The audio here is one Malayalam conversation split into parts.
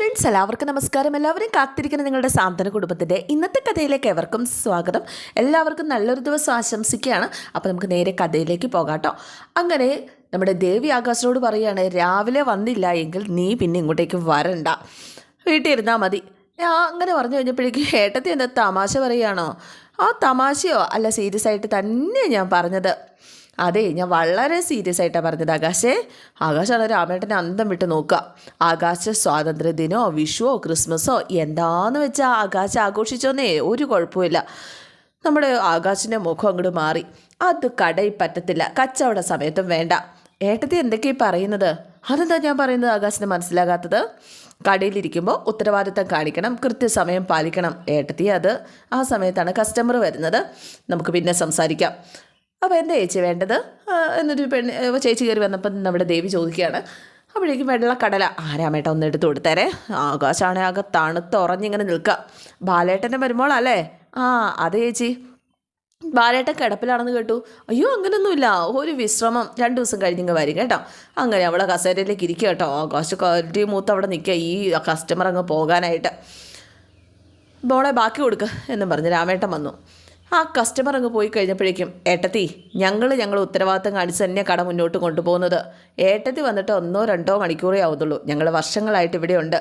ഫ്രണ്ട്സ് എല്ലാവർക്കും നമസ്കാരം. എല്ലാവരും കാത്തിരിക്കുന്ന നിങ്ങളുടെ സാന്ത്വന കുടുംബത്തിന്റെ ഇന്നത്തെ കഥയിലേക്ക് എവർക്കും സ്വാഗതം. എല്ലാവർക്കും നല്ലൊരു ദിവസം ആശംസിക്കുകയാണ്. അപ്പോൾ നമുക്ക് നേരെ കഥയിലേക്ക് പോകാട്ടോ. അങ്ങനെ നമ്മുടെ ദേവി ആകാശനോട് പറയുകയാണ് രാവിലെ വന്നില്ല എങ്കിൽ നീ പിന്നെ ഇങ്ങോട്ടേക്ക് വരണ്ട. വീട്ടിൽ ഇരുന്നാൽ മതി. അങ്ങനെ പറഞ്ഞു കഴിഞ്ഞപ്പോഴേക്കും ഏട്ടത്തി എന്താ തമാശ പറയുകയാണോ? ആ തമാശയോ അല്ല സീരിയസ് ആയിട്ട് തന്നെ ഞാൻ പറഞ്ഞത്. അതെ ഞാൻ വളരെ സീരിയസ് ആയിട്ടാണ് പറഞ്ഞത് ആകാശേ. ആകാശാണ് രാമേട്ടനെ അന്തം വിട്ട് നോക്കുക. ആകാശ സ്വാതന്ത്ര്യദിനോ വിഷുവോ ക്രിസ്മസോ എന്താന്ന് വെച്ചാൽ ആകാശ ആഘോഷിച്ചോന്നേ ഒരു കുഴപ്പമില്ല നമ്മുടെ ആകാശിന്റെ മുഖം അങ്ങോട്ട് മാറി. അത് കടയിൽ പറ്റത്തില്ല കച്ചവട സമയത്തും വേണ്ട. ഏട്ടത്തി എന്തൊക്കെയാണ് പറയുന്നത്? അതെന്താ ഞാൻ പറയുന്നത് ആകാശിന് മനസ്സിലാകാത്തത്? കടയിലിരിക്കുമ്പോൾ ഉത്തരവാദിത്തം കാണിക്കണം കൃത്യസമയം പാലിക്കണം. ഏട്ടത്തി അത് ആ സമയത്താണ് കസ്റ്റമർ വരുന്നത്. നമുക്ക് പിന്നെ സംസാരിക്കാം. അപ്പോൾ എന്താ ചേച്ചി വേണ്ടത്? എന്നൊരു പെണ്ണ് ചേച്ചി കയറി വന്നപ്പോൾ നമ്മുടെ ദേവി ചോദിക്കുകയാണ്. അപ്പോഴേക്കും വെള്ളക്കടല ആരാമേട്ട ഒന്ന് എടുത്ത് കൊടുത്തേരെ? ആകാശാണെ ആകെ തണുത്ത് ഉറഞ്ഞിങ്ങനെ നിൽക്കുക ബാലേട്ടന്റെ മരുമോളല്ലേ? ആ അതെ ചേച്ചി. ബാലേട്ടൻ കിടപ്പിലാണെന്ന് കേട്ടു. അയ്യോ അങ്ങനെയൊന്നുമില്ല ഒരു വിശ്രമം. രണ്ട് ദിവസം കഴിഞ്ഞിങ്ങ് വരും കേട്ടോ. അങ്ങനെ അവളെ കസേരയിലേക്ക് ഇരിക്കുക കേട്ടോ. ആകാശ ക്വാളിറ്റി മൂത്ത് അവിടെ നിൽക്കുക ഈ കസ്റ്റമർ അങ്ങ് പോകാനായിട്ട്. ബോളെ ബാക്കി കൊടുക്കുക എന്നും പറഞ്ഞ് രാമേട്ടൻ വന്നു. ആ കസ്റ്റമർ അങ്ങ് പോയി കഴിഞ്ഞപ്പോഴേക്കും ഏട്ടത്തി ഞങ്ങൾ ഞങ്ങൾ ഉത്തരവാദിത്തം കാണിച്ച് തന്നെ കട മുന്നോട്ട് കൊണ്ടുപോകുന്നത്. ഏട്ടത്തി വന്നിട്ട് ഒന്നോ രണ്ടോ മണിക്കൂറേ ആവത്തുള്ളൂ ഞങ്ങൾ വർഷങ്ങളായിട്ട് ഇവിടെയുണ്ട്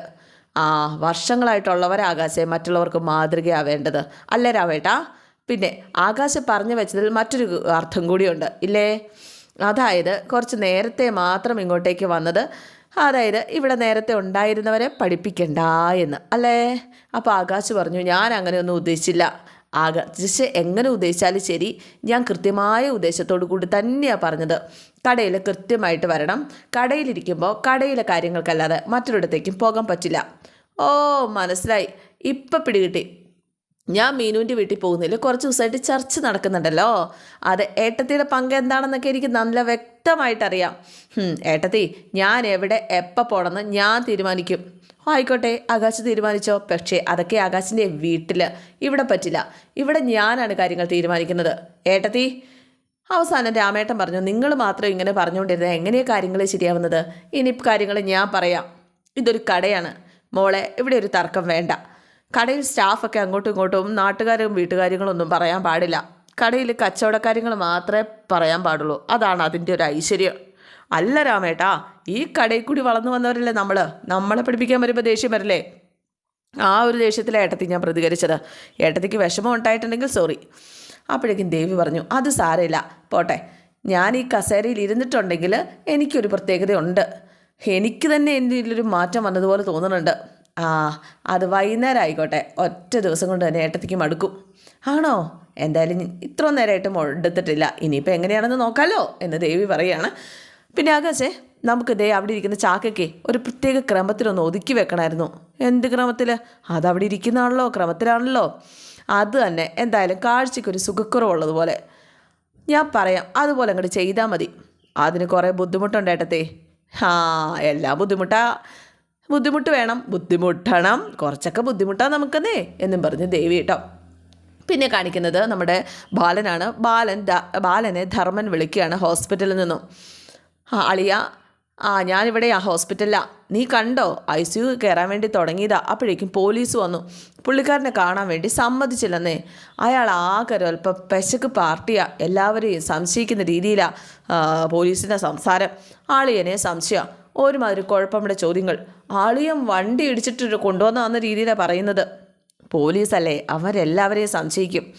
ആ വർഷങ്ങളായിട്ടുള്ളവരാകാശേ മറ്റുള്ളവർക്ക് മാതൃകയാവേണ്ടത് അല്ലേ രാവേട്ടാ? പിന്നെ ആകാശം പറഞ്ഞു വെച്ചതിൽ മറ്റൊരു അർത്ഥം കൂടിയുണ്ട്. ഇല്ലേ? അതായത് കുറച്ച് നേരത്തെ മാത്രം ഇങ്ങോട്ടേക്ക് വന്നത്. അതായത് ഇവിടെ നേരത്തെ ഉണ്ടായിരുന്നവരെ പഠിപ്പിക്കണ്ട എന്ന്. അല്ലേ? അപ്പോൾ ആകാശ് പറഞ്ഞു ഞാൻ അങ്ങനെയൊന്നും ഉദ്ദേശിച്ചില്ല. ആകാശ് എങ്ങനെ ഉദ്ദേശിച്ചാലും ശരി ഞാൻ കൃത്യമായ ഉദ്ദേശത്തോടു കൂടി തന്നെയാണ് പറഞ്ഞത്. കടയിൽ കൃത്യമായിട്ട് വരണം. കടയിലിരിക്കുമ്പോൾ കടയിലെ കാര്യങ്ങൾക്കല്ലാതെ മറ്റൊരിടത്തേക്കും പോകാൻ പറ്റില്ല. ഓ മനസ്സിലായി. ഇപ്പം പിടികിട്ടി. ഞാൻ മീനുവിന്റെ വീട്ടിൽ പോകുന്നതിൽ കുറച്ച് ദിവസമായിട്ട് ചർച്ച നടക്കുന്നുണ്ടല്ലോ. അത് ഏട്ടത്തിയുടെ പങ്ക് എന്താണെന്നൊക്കെ എനിക്ക് നല്ല വ്യക്തമായിട്ടറിയാം. ഏട്ടത്തി ഞാൻ എവിടെ എപ്പോൾ പോകണമെന്ന് ഞാൻ തീരുമാനിക്കും. ആയിക്കോട്ടെ ആകാശ് തീരുമാനിച്ചോ? പക്ഷേ അതൊക്കെ ആകാശിന്റെ വീട്ടിൽ ഇവിടെ പറ്റില്ല. ഇവിടെ ഞാനാണ് കാര്യങ്ങൾ തീരുമാനിക്കുന്നത്. ഏട്ടത്തി അവസാനം രാമേട്ടൻ പറഞ്ഞു നിങ്ങൾ മാത്രം ഇങ്ങനെ പറഞ്ഞുകൊണ്ടിരുന്നത് എങ്ങനെയാണ് കാര്യങ്ങൾ ശരിയാവുന്നത്? ഇനി കാര്യങ്ങൾ ഞാൻ പറയാം. ഇതൊരു കടയാണ്. മോളെ ഇവിടെ ഒരു തർക്കം വേണ്ട. കടയിൽ സ്റ്റാഫൊക്കെ അങ്ങോട്ടും ഇങ്ങോട്ടും നാട്ടുകാരും വീട്ടുകാര്യങ്ങളൊന്നും പറയാൻ പാടില്ല. കടയിൽ കച്ചവടക്കാര്യങ്ങൾ മാത്രമേ പറയാൻ പാടുള്ളൂ. അതാണ് അതിന്റെ ഒരു ഐശ്വര്യം. അല്ല രാമേട്ടാ ഈ കടയിൽ കൂടി വളർന്നു വന്നവരല്ലേ നമ്മൾ നമ്മളെ പഠിപ്പിക്കാൻ വരുമ്പോൾ ദേഷ്യം വരില്ലേ? ആ ഒരു ദേഷ്യത്തിലെ ഏട്ടത്തി ഞാൻ പ്രതികരിച്ചത്. ഏട്ടത്തിക്ക് വിഷമം ഉണ്ടായിട്ടുണ്ടെങ്കിൽ സോറി അപ്പോഴേക്കും ദേവി പറഞ്ഞു അത് സാരമില്ല പോട്ടെ. ഞാൻ ഈ കസേരയിൽ ഇരുന്നിട്ടുണ്ടെങ്കിൽ എനിക്കൊരു പ്രത്യേകതയുണ്ട്. എനിക്ക് തന്നെ ഇതിലൊരു മാറ്റം വന്നതുപോലെ തോന്നുന്നുണ്ട്. ആ അത് വൈകുന്നേരം ആയിക്കോട്ടെ. ഒറ്റ ദിവസം കൊണ്ട് തന്നെ ഏട്ടത്തിക്ക് മടുക്കും. ആണോ? എന്തായാലും ഇത്ര നേരമായിട്ട് എടുത്തിട്ടില്ല. ഇനിയിപ്പോൾ എങ്ങനെയാണെന്ന് നോക്കാമല്ലോ എന്ന് ദേവി പറയുകയാണ് പിന്നെ ആകാശേ നമുക്ക് ദേ അവിടെ ഇരിക്കുന്ന ചാക്കയ്ക്ക് ഒരു പ്രത്യേക ക്രമത്തിലൊന്ന് ഒതുക്കി വെക്കണമായിരുന്നു എന്ത് ക്രമത്തിൽ അതവിടെ ഇരിക്കുന്നതാണല്ലോ ക്രമത്തിലാണല്ലോ. അത് തന്നെ എന്തായാലും കാഴ്ചയ്ക്കൊരു സുഖക്കുറവുള്ളതുപോലെ. ഞാൻ പറയാം അതുപോലെ അങ്ങോട്ട് ചെയ്താൽ മതി. അതിന് കുറേ ബുദ്ധിമുട്ടുണ്ട് ഏട്ടത്തെ. ആ എല്ലാ ബുദ്ധിമുട്ടാ. ബുദ്ധിമുട്ട് വേണം ബുദ്ധിമുട്ടണം. കുറച്ചൊക്കെ ബുദ്ധിമുട്ടാ നമുക്കെന്നേ എന്നും പറഞ്ഞ് ദേവി കേട്ടോ. പിന്നെ കാണിക്കുന്നത് നമ്മുടെ ബാലനാണ്. ബാലൻ ബാലനെ ധർമ്മൻ വിളിക്കുകയാണ് ഹോസ്പിറ്റലിൽ നിന്നും. അളിയ. ആ ഞാനിവിടെ ആ ഹോസ്പിറ്റലിലാ. നീ കണ്ടോ? ഐ സി യു കയറാൻ വേണ്ടി തുടങ്ങിയതാ. അപ്പോഴേക്കും പോലീസ് വന്നു. പുള്ളിക്കാരനെ കാണാൻ വേണ്ടി സമ്മതിച്ചില്ലെന്നേ. അയാൾ ആകെ അല്പം പെശക്ക് പാർട്ടിയാ. എല്ലാവരെയും സംശയിക്കുന്ന രീതിയിലാ പോലീസിന്റെ സംസാരം. ആളിയനെ സംശയ. ഒരുമാതിരി കുഴപ്പമുള്ള ചോദ്യങ്ങൾ. ആളിയം വണ്ടി ഇടിച്ചിട്ട് കൊണ്ടുവന്ന വന്ന രീതിയിലാണ് പറയുന്നത്. പോലീസല്ലേ? അവരെല്ലാവരെയും സംശയിക്കും.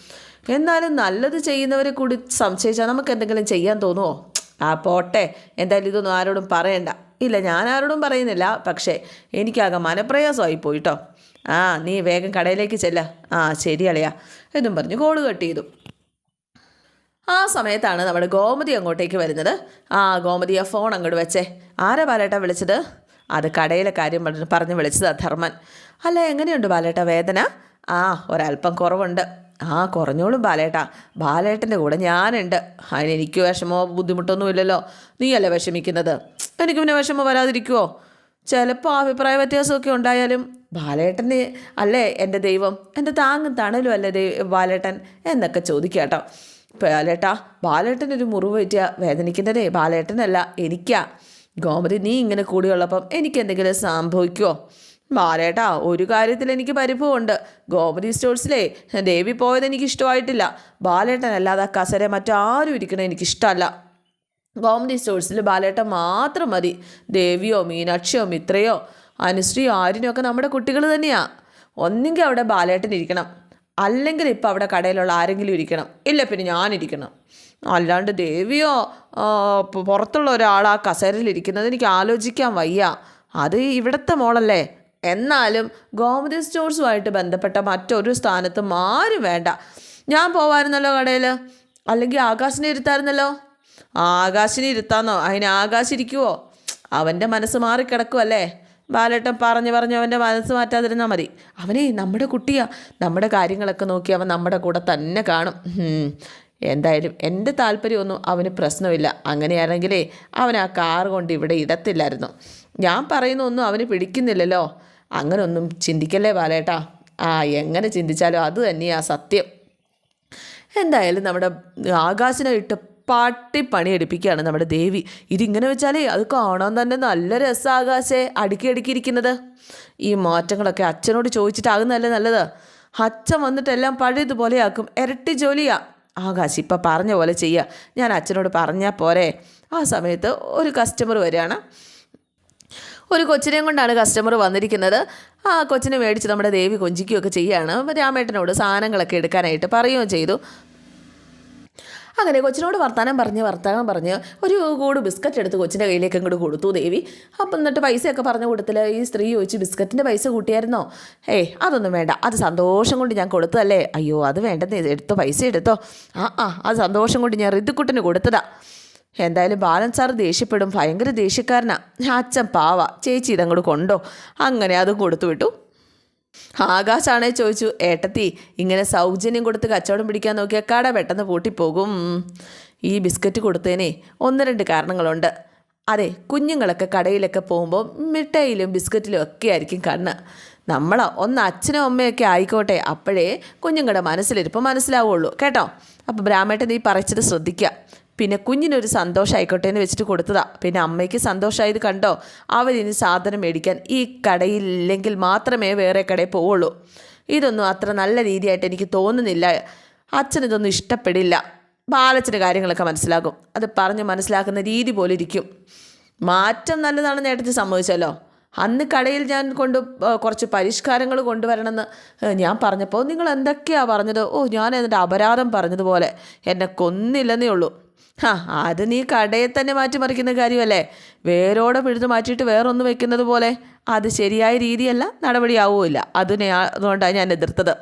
എന്നാലും നല്ലത് ചെയ്യുന്നവരെ കൂടി സംശയിച്ചാൽ നമുക്ക് എന്തെങ്കിലും ചെയ്യാൻ തോന്നുമോ ആ പോട്ടെ. എന്തായാലും ഇതൊന്നും ആരോടും പറയണ്ട. ഇല്ല ഞാൻ ആരോടും പറയുന്നില്ല. പക്ഷേ എനിക്കാകെ മനപ്രയാസമായി പോയിട്ടോ. ആ നീ വേഗം കടയിലേക്ക് ചെല്ല. ആ ശരി അളിയാ. എന്നും പറഞ്ഞ് കോൾ കട്ട് ചെയ്തു. ആ സമയത്താണ് നമ്മുടെ ഗോമതി അങ്ങോട്ടേക്ക് വരുന്നത്. ആ ഗോമതി ആ ഫോൺ അങ്ങോട്ട് വെച്ചേ. ആരാ ബാലേട്ട വിളിച്ചത്? അത് കടയിലെ കാര്യം പറഞ്ഞ് വിളിച്ചതാ ധർമ്മൻ. അല്ല എങ്ങനെയുണ്ട് ബാലേട്ട വേദന? ആ ഒരല്പം കുറവുണ്ട്. ആ കുറഞ്ഞോളും ബാലേട്ട. ബാലേട്ടന്റെ കൂടെ ഞാനുണ്ട്. അതിന് എനിക്ക് വിഷമോ ബുദ്ധിമുട്ടൊന്നുമില്ലല്ലോ നീയല്ലേ വിഷമിക്കുന്നത്? എനിക്ക് പിന്നെ വിഷമം വരാതിരിക്കുമോ ചിലപ്പോൾ അഭിപ്രായ വ്യത്യാസമൊക്കെ ഉണ്ടായാലും ബാലേട്ടന് അല്ലേ എന്റെ ദൈവം? എന്റെ താങ്ങും തണലും അല്ലേ ദൈവ ബാലേട്ടൻ? എന്നൊക്കെ ചോദിക്കുക കേട്ടോ ബാലേട്ടാ ബാലേട്ടനൊരു മുറിവ് പറ്റിയ വേദനിക്കുന്നതേ ബാലേട്ടനല്ല എനിക്കാ. ഗോമതി നീ ഇങ്ങനെ കൂടിയുള്ളപ്പം എനിക്ക് എന്തെങ്കിലും സംഭവിക്കുമോ ബാലേട്ടാ ഒരു കാര്യത്തിൽ എനിക്ക് പരിഭവമുണ്ട്. ഗോമതി സ്റ്റോഴ്സിലേ ദേവി പോയത് എനിക്ക് ഇഷ്ടമായിട്ടില്ല ബാലേട്ടൻ അല്ലാതെ കസരെ മറ്റാരും ഇരിക്കണേ എനിക്കിഷ്ടമല്ല. ഗോമതി സ്റ്റോഴ്സിൽ ബാലേട്ടൻ മാത്രം മതി. ദേവിയോ മീനാക്ഷിയോ മിത്രയോ അനുശ്രീയോ ആരിനോ ഒക്കെ നമ്മുടെ കുട്ടികൾ തന്നെയാ. ഒന്നെങ്കിൽ അവിടെ ബാലേട്ടൻ ഇരിക്കണം. അല്ലെങ്കിൽ ഇപ്പം അവിടെ കടയിലുള്ള ആരെങ്കിലും ഇരിക്കണം. ഇല്ല പിന്നെ ഞാനിരിക്കണം അല്ലാണ്ട് ദേവിയോ പുറത്തുള്ള ഒരാൾ ആ കസേരയിൽ ഇരിക്കുന്നത് എനിക്ക് ആലോചിക്കാൻ വയ്യ. അത് ഇവിടുത്തെ മോളല്ലേ? എന്നാലും ഗോമതി സ്റ്റോർസുമായിട്ട് ബന്ധപ്പെട്ട മറ്റൊരു സ്ഥാനത്തും ആരും വേണ്ട. ഞാൻ പോവായിരുന്നല്ലോ കടയിൽ അല്ലെങ്കിൽ ആകാശിനെ ഇരുത്തായിരുന്നല്ലോ? ആകാശിനെ ഇരുത്താന്നോ? അതിന് ആകാശിരിക്കുവോ? അവന്റെ മനസ്സ് മാറിക്കിടക്കുമല്ലേ ബാലേട്ടൻ പറഞ്ഞു പറഞ്ഞു അവന്റെ മനസ്സ് മാറ്റാതിരുന്നാൽ മതി. അവനെ നമ്മുടെ കുട്ടിയാ. നമ്മുടെ കാര്യങ്ങളൊക്കെ നോക്കി അവൻ നമ്മുടെ കൂടെ തന്നെ കാണും. എന്തായാലും എന്റെ താല്പര്യമൊന്നും അവന് പ്രശ്നമില്ല. അങ്ങനെയാണെങ്കിലേ അവൻ ആ കാർ കൊണ്ട് ഇവിടെ ഇടത്തില്ലായിരുന്നു. ഞാൻ പറയുന്ന ഒന്നും അവന് പിടിക്കുന്നില്ലല്ലോ. അങ്ങനെ ഒന്നും ചിന്തിക്കല്ലേ ബാലേട്ടാ? ആ എങ്ങനെ ചിന്തിച്ചാലും അത് തന്നെയാ സത്യം. എന്തായാലും നമ്മുടെ ആകാശിനെ ഇട്ട് പാട്ടി പണിയെടുപ്പിക്കുകയാണ് നമ്മുടെ ദേവി. ഇതിങ്ങനെ വെച്ചാലേ അത് കാണാൻ തന്നെ നല്ല രസം ആകാശേ അടുക്കി അടുക്കിയിരിക്കുന്നത്. ഈ മാറ്റങ്ങളൊക്കെ അച്ഛനോട് ചോദിച്ചിട്ടാകുന്നതല്ലേ നല്ലത്. അച്ഛൻ വന്നിട്ടെല്ലാം പഴയതുപോലെയാക്കും ഇരട്ടി ജോലിയാ. ആകാശ് ഇപ്പം പറഞ്ഞ പോലെ ചെയ്യുക ഞാൻ അച്ഛനോട് പറഞ്ഞാൽ പോരെ. ആ സമയത്ത് ഒരു കസ്റ്റമർ വരികയാണ്. ഒരു കൊച്ചിനെയും കൊണ്ടാണ് കസ്റ്റമർ വന്നിരിക്കുന്നത്. ആ കൊച്ചിനെ മേടിച്ച് നമ്മുടെ ദേവി കൊഞ്ചിക്കുകയൊക്കെ ചെയ്യുകയാണ് രാമേട്ടനോട് സാധനങ്ങളൊക്കെ എടുക്കാനായിട്ട് പറയുകയും ചെയ്തു. അങ്ങനെ കൊച്ചിനോട് വർത്താനം പറഞ്ഞ് വർത്താനം പറഞ്ഞ് ഒരു കൂട് ബിസ്ക്കറ്റ് എടുത്ത് കൊച്ചിന്റെ കയ്യിലേക്ക് അങ്ങോട്ട് കൊടുത്തു ദേവി. അപ്പം എന്നിട്ട് പൈസയൊക്കെ പറഞ്ഞു കൊടുത്തില്ല? ഈ സ്ത്രീ ചോദിച്ചു ബിസ്ക്കറ്റിന്റെ പൈസ കൂട്ടിയായിരുന്നോ? ഏയ് അതൊന്നും വേണ്ട. അത് സന്തോഷം കൊണ്ട് ഞാൻ കൊടുത്തതല്ലേ. അയ്യോ അത് വേണ്ടെന്ന്. എടുത്തോ പൈസ എടുത്തോ. ആ ആ അത് സന്തോഷം കൊണ്ട് ഞാൻ ഋതുക്കുട്ടിന് കൊടുത്തതാ. എന്തായാലും ബാലൻ സാർ ദേഷ്യപ്പെടും. ഭയങ്കര ദേഷ്യക്കാരനാ. അച്ഛൻ പാവ. ചേച്ചി ഇതങ്ങോട്ട് കൊണ്ടോ. അങ്ങനെ അതും കൊടുത്തു വിട്ടു. ആകാശാണേ ചോദിച്ചു ഏട്ടത്തി ഇങ്ങനെ സൗജന്യം കൊടുത്ത് കച്ചവടം പിടിക്കാൻ നോക്കിയാൽ കട പെട്ടെന്ന് പൂട്ടിപ്പോകും. ഈ ബിസ്ക്കറ്റ് കൊടുത്തതിനെ ഒന്ന് രണ്ട് കാരണങ്ങളുണ്ട്. അതെ കുഞ്ഞുങ്ങളൊക്കെ കടയിലൊക്കെ പോകുമ്പോൾ മിഠായിലും ബിസ്ക്കറ്റിലും ഒക്കെ ആയിരിക്കും കണ്ണ്. നമ്മളോ ഒന്ന് അച്ഛനും അമ്മയൊക്കെ ആയിക്കോട്ടെ അപ്പോഴേ കുഞ്ഞുങ്ങളുടെ മനസ്സിലിരിപ്പം മനസ്സിലാവുള്ളൂ. കേട്ടോ? അപ്പോൾ ബ്രാഹ്മേട്ടൻ നീ പറിച്ചിട്ട് ശ്രദ്ധിക്കുക പിന്നെ കുഞ്ഞിനൊരു സന്തോഷമായിക്കോട്ടെ എന്ന് വെച്ചിട്ട് കൊടുത്തതാ. പിന്നെ അമ്മയ്ക്ക് സന്തോഷമായത് കണ്ടോ? അവരിനി സാധനം മേടിക്കാൻ ഈ കടയില്ലെങ്കിൽ മാത്രമേ വേറെ കടയിൽ പോവുള്ളൂ. ഇതൊന്നും അത്ര നല്ല രീതിയായിട്ട് എനിക്ക് തോന്നുന്നില്ല. അച്ഛനിതൊന്നും ഇഷ്ടപ്പെടില്ല. ബാലച്ചന്റെ കാര്യങ്ങളൊക്കെ മനസ്സിലാകും. അത് പറഞ്ഞ് മനസ്സിലാക്കുന്ന രീതി പോലെ ഇരിക്കും. മാറ്റം നല്ലതാണെന്ന് നേരത്തെ സമ്മതിച്ചല്ലോ. അന്ന് കടയിൽ ഞാൻ കൊണ്ട് കുറച്ച് പരിഷ്കാരങ്ങൾ കൊണ്ടുവരണമെന്ന് ഞാൻ പറഞ്ഞപ്പോൾ നിങ്ങൾ എന്തൊക്കെയാണ് പറഞ്ഞത്? ഓ ഞാൻ എന്നിട്ട് അപരാധം പറഞ്ഞതുപോലെ. എന്നെ കൊന്നില്ലെന്നേ ഉള്ളൂ. ഹാ അത് നീ കടയെ തന്നെ മാറ്റിമറിക്കുന്ന കാര്യമല്ലേ? വേരോടെ പിഴുത് മാറ്റിയിട്ട് വേറൊന്ന് വെക്കുന്നത് പോലെ. അത് ശരിയായ രീതിയല്ല നടപടിയാവുമില്ല അതിനെ അതുകൊണ്ടാണ് ഞാൻ എതിർത്തത്.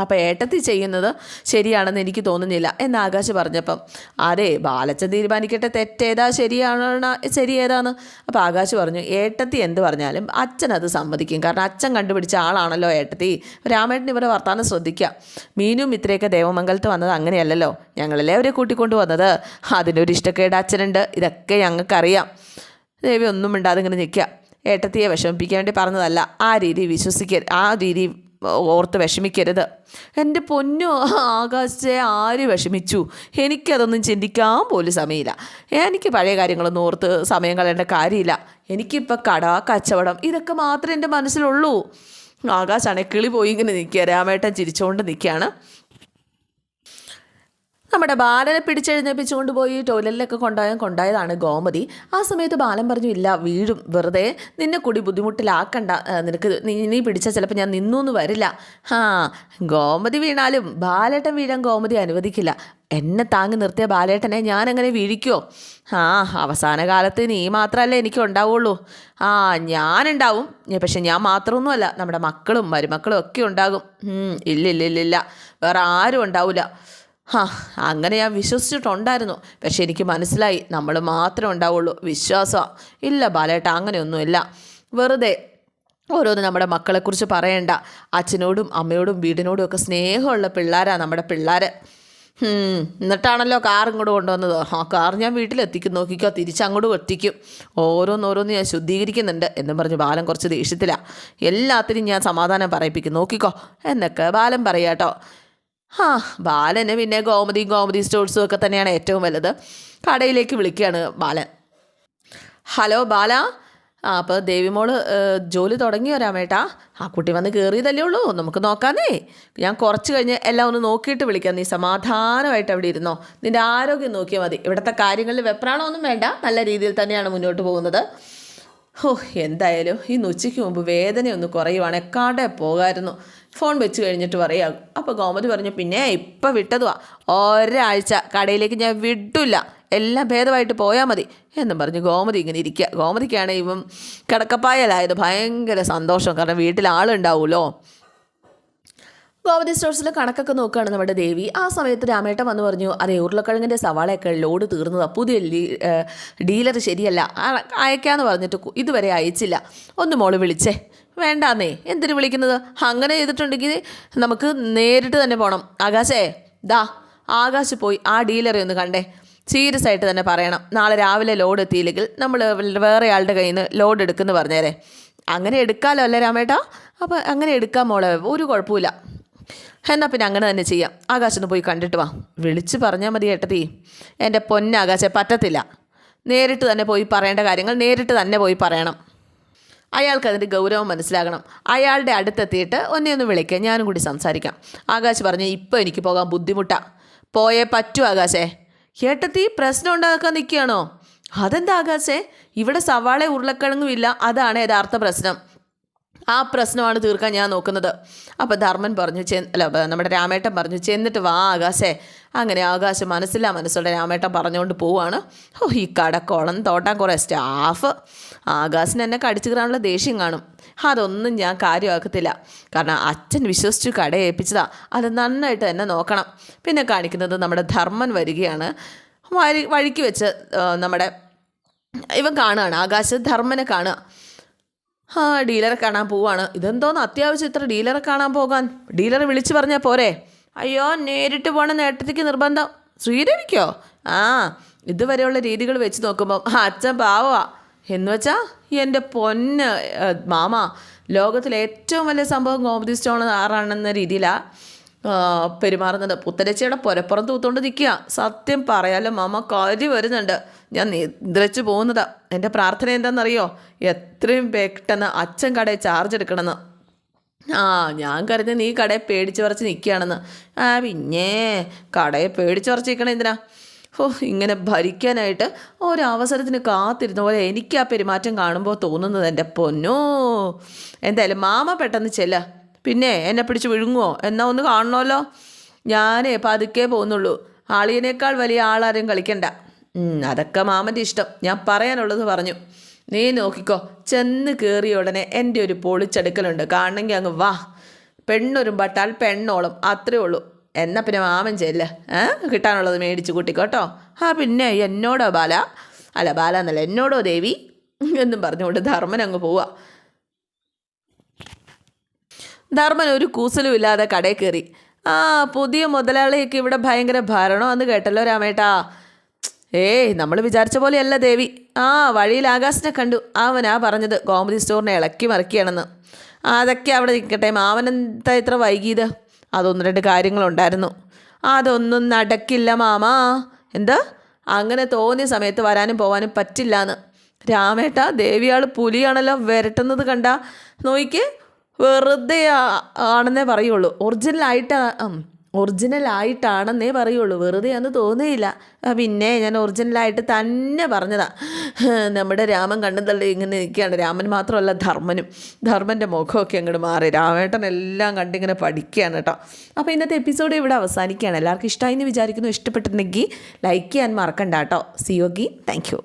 അപ്പോൾ ഏട്ടത്തി ചെയ്യുന്നത് ശരിയാണെന്ന് എനിക്ക് തോന്നുന്നില്ല എന്ന് ആകാശ് പറഞ്ഞപ്പം അതെ ബാലച്ചൻ തീരുമാനിക്കട്ടെ തെറ്റേതാ ശരിയാണ് ശരി ഏതാണ് അപ്പോൾ ആകാശ് പറഞ്ഞു ഏട്ടത്തി എന്ത് പറഞ്ഞാലും അച്ഛൻ അത് സമ്മതിക്കും. കാരണം അച്ഛൻ കണ്ടുപിടിച്ച ആളാണല്ലോ ഏട്ടത്തി. രാമേട്ടൻ ഇവരെ വർത്താനം ശ്രദ്ധിക്കുക മീനും ഇത്രയൊക്കെ ദേവമംഗലത്ത് വന്നത് അങ്ങനെയല്ലല്ലോ. ഞങ്ങളല്ലേ അവരെ കൂട്ടിക്കൊണ്ട് വന്നത്? അതിനൊരു ഇഷ്ടക്കേട് അച്ഛനുണ്ട്. ഇതൊക്കെ ഞങ്ങൾക്കറിയാം. ദേവി ഒന്നും മിണ്ടാതെ ഇങ്ങനെ നിൽക്കുക ഏട്ടത്തിയെ വിഷമിപ്പിക്കാൻ വേണ്ടി പറഞ്ഞതല്ല. ആ രീതി വിശ്വസിക്കരുത് ആ രീതി ഓർത്ത് വിഷമിക്കരുത്. എന്റെ പൊന്നു ആകാശത്തെ ആര് വിഷമിച്ചു? എനിക്കതൊന്നും ചിന്തിക്കാൻ പോലും സമയമില്ല. എനിക്ക് പഴയ കാര്യങ്ങളൊന്നും ഓർത്ത് സമയം കളയേണ്ട കാര്യമില്ല. എനിക്കിപ്പോൾ കട കച്ചവടം ഇതൊക്കെ മാത്രമേ എന്റെ മനസ്സിലുള്ളൂ. ആകാശാണ് കിളി പോയി ഇങ്ങനെ നിൽക്കുക രാമേട്ടൻ ചിരിച്ചുകൊണ്ട് നിൽക്കുകയാണ്. നമ്മുടെ ബാലനെ പിടിച്ചെഴുന്നേപ്പിച്ചു കൊണ്ടുപോയി ടോയ്ലറ്റിലൊക്കെ കൊണ്ടുപോയാൽ കൊണ്ടായതാണ് ഗോമതി. ആ സമയത്ത് ബാലൻ പറഞ്ഞു ഇല്ല വീഴും വെറുതെ. നിന്നെ കൂടി ബുദ്ധിമുട്ടിലാക്കണ്ട. നിനക്ക് നീ നീ പിടിച്ചാൽ ചിലപ്പോൾ ഞാൻ നിന്നൂന്ന് വരില്ല. ആ ഗോമതി വീണാലും ബാലേട്ടൻ വീഴാൻ ഗോമതി അനുവദിക്കില്ല. എന്നെ താങ്ങി നിർത്തിയ ബാലേട്ടനെ ഞാൻ അങ്ങനെ വീഴിക്കുമോ ആ അവസാന കാലത്ത് നീ മാത്രമല്ലേ എനിക്ക് ഉണ്ടാവുള്ളൂ. ആ ഞാനുണ്ടാവും. പക്ഷെ ഞാൻ മാത്രമൊന്നുമല്ല നമ്മുടെ മക്കളും മരുമക്കളും ഒക്കെ ഉണ്ടാകും. ഇല്ലില്ലില്ലില്ല. ഇല്ല ഇല്ല ഇല്ല ഇല്ല വേറെ ആരും ഉണ്ടാവില്ല ഹാ അങ്ങനെ ഞാൻ വിശ്വസിച്ചിട്ടുണ്ടായിരുന്നു. പക്ഷെ എനിക്ക് മനസ്സിലായി നമ്മൾ മാത്രമേ ഉണ്ടാവുള്ളൂ. വിശ്വാസമാണ് ഇല്ല ബാലേട്ട അങ്ങനെയൊന്നുമില്ല. വെറുതെ ഓരോന്ന് നമ്മുടെ മക്കളെക്കുറിച്ച് പറയണ്ട. അച്ഛനോടും അമ്മയോടും വീടിനോടും ഒക്കെ സ്നേഹമുള്ള പിള്ളേരാണ് നമ്മുടെ പിള്ളേർ എന്നിട്ടാണല്ലോ കാർ ഇങ്ങോട്ട് കൊണ്ടുവന്നത്. ആ കാർ ഞാൻ വീട്ടിലെത്തിക്കും. നോക്കിക്കോ തിരിച്ചങ്ങോട്ട് എത്തിക്കും ഓരോന്നോരോന്ന് ഞാൻ ശുദ്ധീകരിക്കുന്നുണ്ട് എന്നും പറഞ്ഞ് ബാലൻ കുറച്ച് ദേഷ്യത്തിലാണ് എല്ലാത്തിനും ഞാൻ സമാധാനം പറയിപ്പിക്കും. നോക്കിക്കോ എന്നൊക്കെ ബാലൻ പറയാട്ടോ. ആ ബാലന് പിന്നെ ഗോമതിയും ഗോമതി സ്റ്റോഴ്സും ഒക്കെ തന്നെയാണ് ഏറ്റവും വലുത്. കടയിലേക്ക് വിളിക്കുകയാണ് ബാലൻ. ഹലോ ബാല. ആ അപ്പോൾ ദേവിമോൾ ജോലി തുടങ്ങിയോ രാമേട്ടാ? ആ കുട്ടി വന്ന് കയറിയതല്ലേ ഉള്ളൂ. നമുക്ക് നോക്കാന്നേ. ഞാൻ കുറച്ച് കഴിഞ്ഞ് എല്ലാം ഒന്ന് നോക്കിയിട്ട് വിളിക്കാം. നീ സമാധാനമായിട്ട് അവിടെ ഇരുന്നോ. നിന്റെ ആരോഗ്യം നോക്കിയാൽ മതി. ഇവിടുത്തെ കാര്യങ്ങളിൽ വെപ്രാണമൊന്നും വേണ്ട. നല്ല രീതിയിൽ തന്നെയാണ് മുന്നോട്ട് പോകുന്നത്. ഓ എന്തായാലും ഇന്ന് ഉച്ചയ്ക്ക് മുമ്പ് വേദനയൊന്ന് കുറയുവാണ്. എക്കാടെ പോകായിരുന്നു. ഫോൺ വെച്ച് കഴിഞ്ഞിട്ട് പറയാം. അപ്പോൾ ഗോമതി പറഞ്ഞു പിന്നെ ഇപ്പം വിട്ടതുവാ. ഒരാഴ്ച കടയിലേക്ക് ഞാൻ വിടില്ല. എല്ലാം ഭേദമായിട്ട് പോയാൽ മതി. എന്നും പറഞ്ഞ് ഗോമതി ഇങ്ങനെ ഇരിക്കുക ഗോമതിക്കാണ് ഇവൻ കിടക്കപ്പായലായത് ഭയങ്കര സന്തോഷം. കാരണം വീട്ടിൽ ആളുണ്ടാവുമല്ലോ ഗോമതി സ്റ്റോഴ്സിലെ കണക്കൊക്കെ നോക്കുകയാണ് നമ്മുടെ ദേവി. ആ സമയത്ത് രാമേട്ടൻ വന്ന് പറഞ്ഞു അതെ ഉരുളക്കിഴങ്ങിന്റെ സവാളയൊക്കെ ലോഡ് തീർന്നതാണ് പുതിയ ഡീലർ ശരിയല്ല. അയക്കാമെന്ന് പറഞ്ഞിട്ട് ഇതുവരെ അയച്ചില്ല. ഒന്ന് മോൾ വിളിച്ചേ. വേണ്ടാന്നേ. എന്തിനു വിളിക്കുന്നത്? അങ്ങനെ ചെയ്തിട്ടുണ്ടെങ്കിൽ നമുക്ക് നേരിട്ട് തന്നെ പോകണം ആകാശേ ദാ ആകാശ് പോയി ആ ഡീലറെ ഒന്ന് കണ്ടേ. സീരിയസ് ആയിട്ട് തന്നെ പറയണം. നാളെ രാവിലെ ലോഡ് എത്തിയില്ലെങ്കിൽ നമ്മൾ വേറെ ആളുടെ കയ്യിൽ നിന്ന് ലോഡ് എടുക്കുമെന്ന് പറഞ്ഞേരെ. അങ്ങനെ എടുക്കാമല്ലോ അല്ലേ രാമേട്ടാ? അപ്പോൾ അങ്ങനെ എടുക്കാൻ മോളെ. ഒരു കുഴപ്പമില്ല. എന്നാൽ പിന്നെ അങ്ങനെ തന്നെ ചെയ്യാം. ആകാശൊന്ന് പോയി കണ്ടിട്ട് വാ. വിളിച്ച് പറഞ്ഞാൽ മതി ഏട്ടത്തി. എന്റെ പൊന്നാകാശെ പറ്റത്തില്ല. നേരിട്ട് തന്നെ പോയി പറയേണ്ട കാര്യങ്ങൾ നേരിട്ട് തന്നെ പോയി പറയണം. അയാൾക്ക് അതിന്റെ ഗൗരവം മനസ്സിലാകണം. അയാളുടെ അടുത്തെത്തിയിട്ട് ഒന്നേ ഒന്ന് വിളിക്കുക ഞാനും കൂടി സംസാരിക്കാം. ആകാശ് പറഞ്ഞു ഇപ്പോൾ എനിക്ക് പോകാൻ ബുദ്ധിമുട്ടാണ് പോയേ പറ്റൂ ആകാശേ. ഏട്ടത്തി പ്രശ്നം ഉണ്ടാക്കാൻ നിൽക്കുകയാണോ? അതെന്താ ആകാശേ? ഇവിടെ സവാള ഉരുളക്കിഴങ്ങും ഇല്ല. അതാണ് യഥാർത്ഥ പ്രശ്നം. ആ പ്രശ്നമാണ് തീർക്കാൻ ഞാൻ നോക്കുന്നത്. അപ്പോൾ ധർമ്മൻ പറഞ്ഞു ചെ അല്ല നമ്മുടെ രാമേട്ടൻ പറഞ്ഞു ചെന്നിട്ട് വാ ആകാശേ. അങ്ങനെ ആകാശം മനസ്സില്ല മനസ്സോടെ രാമേട്ടൻ പറഞ്ഞുകൊണ്ട് പോവാണ്. ഓ ഈ കടക്കോളം തോട്ടാൻ കുറേ സ്റ്റാഫ് ആകാശിന് എന്നെ കടിച്ചു കയറാനുള്ള ദേഷ്യം കാണും. അതൊന്നും ഞാൻ കാര്യമാക്കത്തില്ല. കാരണം അച്ഛൻ വിശ്വസിച്ചു കട ഏൽപ്പിച്ചതാ. അത് നന്നായിട്ട് തന്നെ നോക്കണം. പിന്നെ കാണിക്കുന്നത് നമ്മുടെ ധർമ്മൻ വരികയാണ്. വഴി വഴിക്ക് വെച്ച് നമ്മുടെ ഇവൻ കാണുകയാണ് ആകാശ ധർമ്മനെ കാണുക ആ ഡീലറെ കാണാൻ പോവാണ്. ഇതെന്തോന്ന് അത്യാവശ്യം ഇത്ര ഡീലറെ കാണാൻ പോകാൻ. ഡീലറെ വിളിച്ചു പറഞ്ഞാൽ പോരെ. അയ്യോ നേരിട്ട് പോണ നേട്ടത്തേക്ക് നിർബന്ധം. ശ്രീരവിക്കോ ആ ഇതുവരെയുള്ള രീതികൾ വെച്ച് നോക്കുമ്പോൾ അച്ഛൻ പാവമാ എന്ന് വെച്ചാ എന്റെ പൊന്ന് മാമ ലോകത്തിലെ ഏറ്റവും വലിയ സംഭവം ഗോമതി സ്റ്റോൺ ആറാണെന്ന രീതിയിലാണ് പെരുമാറുന്നത്. പുത്തരച്ചയുടെ പുരപ്പുറം തൂത്തുകൊണ്ട് നിൽക്കുക. സത്യം പറയാലോ മാമ കാര്യം വരുന്നുണ്ട്. ഞാൻ നിദ്രച്ചു പോകുന്നതാ. എന്റെ പ്രാർത്ഥന എന്താണെന്നറിയോ? എത്രയും പെട്ടെന്ന് അച്ഛൻ കടയിൽ ചാർജ് എടുക്കണമെന്ന്. ആ ഞാൻ കരുതി നീ കടയെ പേടിച്ച് പറിച്ച് നിൽക്കുകയാണെന്ന്. ആ പിന്നെ കടയെ പേടിച്ച് പറിച്ച് നിൽക്കണം എന്തിനാ? ഓ ഇങ്ങനെ ഭരിക്കാനായിട്ട് ഒരവസരത്തിന് കാത്തിരുന്ന പോലെ എനിക്ക് ആ പെരുമാറ്റം കാണുമ്പോൾ തോന്നുന്നത് എന്റെ പൊന്നോ. എന്തായാലും മാമ പെട്ടെന്ന് ചെല്ല. പിന്നെ എന്നെ പിടിച്ച് വിഴുങ്ങുമോ എന്നാ ഒന്ന് കാണണമല്ലോ ഞാനേ പതുക്കെ പോകുന്നുള്ളൂ. ആളിയനേക്കാൾ വലിയ ആളാരും കളിക്കണ്ട. അതൊക്കെ മാമന്റെ ഇഷ്ടം. ഞാൻ പറയാനുള്ളത് പറഞ്ഞു. നീ നോക്കിക്കോ ചെന്ന് കയറിയ ഉടനെ എന്റെ ഒരു പൊളിച്ചെടുക്കലുണ്ട്. കാണണമെങ്കിൽ അങ്ങ് വാ. പെണ്ണൊരു പട്ടാൽ പെണ്ണോളും. അത്രേ ഉള്ളൂ. എന്നാ പിന്നെ മാമൻ ചെല്ല്. ഏ? കിട്ടാനുള്ളത് മേടിച്ച് കൂട്ടിക്കോട്ടോ ആ പിന്നെ എന്നോടോ ബാല? അല്ല ബാല എന്നല്ല എന്നോടോ ദേവി? എന്നും പറഞ്ഞുകൊണ്ട് ധർമ്മൻ അങ്ങ് പോവാ. ധർമ്മൻ ഒരു കൂസലും ഇല്ലാതെ കടയിൽ കയറി. ആ പുതിയ മുതലാളിയൊക്കെ ഇവിടെ ഭയങ്കര ഭരണോ എന്ന് കേട്ടല്ലോ രാമേട്ടാ. ഏയ് നമ്മൾ വിചാരിച്ച പോലെയല്ല ദേവി. ആ വഴിയിൽ ആകാശിനെ കണ്ടു. അവനാ പറഞ്ഞത്. കോമഡി സ്റ്റോറിനെ ഇളക്കി മറിക്കുകയാണെന്ന്. അതൊക്കെ അവിടെ നിൽക്കട്ടെ. മാവനെന്താ ഇത്ര വൈകിയത്? അതൊന്ന് രണ്ട് കാര്യങ്ങളുണ്ടായിരുന്നു. അതൊന്നും നടക്കില്ല മാമാ. എന്താ? അങ്ങനെ തോന്നിയ സമയത്ത് വരാനും പോവാനും പറ്റില്ല എന്ന് രാമേട്ട ദേവിയാൾ പുലിയാണല്ലോ വരട്ടുന്നത് കണ്ട. നോയിക്ക്. വെറുതെ ആണെന്നേ പറയുള്ളൂ. ഒറിജിനലായിട്ട് ഒറിജിനലായിട്ടാണെന്നേ പറയുള്ളൂ. വെറുതെ അന്ന് തോന്നിയില്ല. പിന്നെ ഞാൻ ഒറിജിനലായിട്ട് തന്നെ പറഞ്ഞതാ. നമ്മുടെ രാമൻ കണ്ണും ഇങ്ങനെ നിൽക്കുകയാണ്. രാമൻ മാത്രമല്ല ധർമ്മനും. ധർമ്മന്റെ മുഖമൊക്കെ അങ്ങോട്ട് മാറി. രാമേട്ടൻ എല്ലാം കണ്ടിങ്ങനെ പഠിക്കുകയാണ് കേട്ടോ. അപ്പോൾ ഇന്നത്തെ എപ്പിസോഡ് ഇവിടെ അവസാനിക്കുകയാണ്. എല്ലാവർക്കും ഇഷ്ടമായി എന്ന് വിചാരിക്കുന്നു. ഇഷ്ടപ്പെട്ടിട്ടുണ്ടെങ്കിൽ ലൈക്ക് ചെയ്യാൻ മറക്കണ്ട കേട്ടോ. സിയോഗി താങ്ക് യു